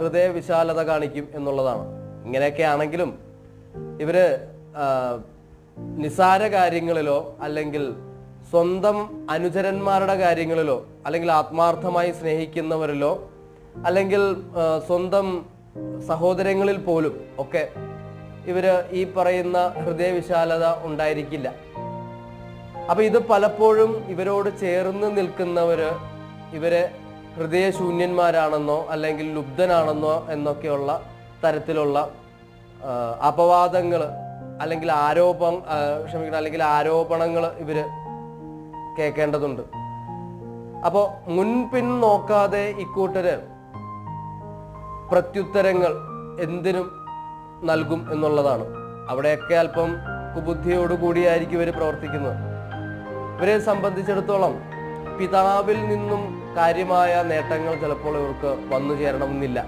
ഹൃദയ വിശാലത കാണിക്കും എന്നുള്ളതാണ്. ഇങ്ങനെയൊക്കെ ആണെങ്കിലും ഇവർ നിസാര കാര്യങ്ങളിലോ അല്ലെങ്കിൽ സ്വന്തം അനുചരന്മാരുടെ കാര്യങ്ങളിലോ അല്ലെങ്കിൽ ആത്മാർത്ഥമായി സ്നേഹിക്കുന്നവരിലോ അല്ലെങ്കിൽ സ്വന്തം സഹോദരങ്ങളിൽ പോലും ഒക്കെ ഇവർ ഈ പറയുന്ന ഹൃദയവിശാലത ഉണ്ടായിരിക്കില്ല. അപ്പൊ ഇത് പലപ്പോഴും ഇവരോട് ചേർന്ന് നിൽക്കുന്നവര് ഇവരെ ഹൃദയശൂന്യന്മാരാണെന്നോ അല്ലെങ്കിൽ ലുബ്ധനാണെന്നോ എന്നൊക്കെയുള്ള തരത്തിലുള്ള അപവാദങ്ങൾ അല്ലെങ്കിൽ ആരോപ ക്ഷമിക്കണം അല്ലെങ്കിൽ ആരോപണങ്ങൾ ഇവർ കേൾക്കേണ്ടതുണ്ട് അപ്പോൾ മുൻപിൻ നോക്കാതെ ഇക്കൂട്ടര് പ്രത്യുത്തരങ്ങൾ എന്തിനും നൽകും എന്നുള്ളതാണ്. അവിടെയൊക്കെ അല്പം കുബുദ്ധിയോടുകൂടിയായിരിക്കും ഇവർ പ്രവർത്തിക്കുന്നത്. ഇവരെ സംബന്ധിച്ചിടത്തോളം പിതാവിൽ നിന്നും കാര്യമായ നേട്ടങ്ങൾ ചിലപ്പോൾ ഇവർക്ക് വന്നു ചേരണമെന്നില്ല.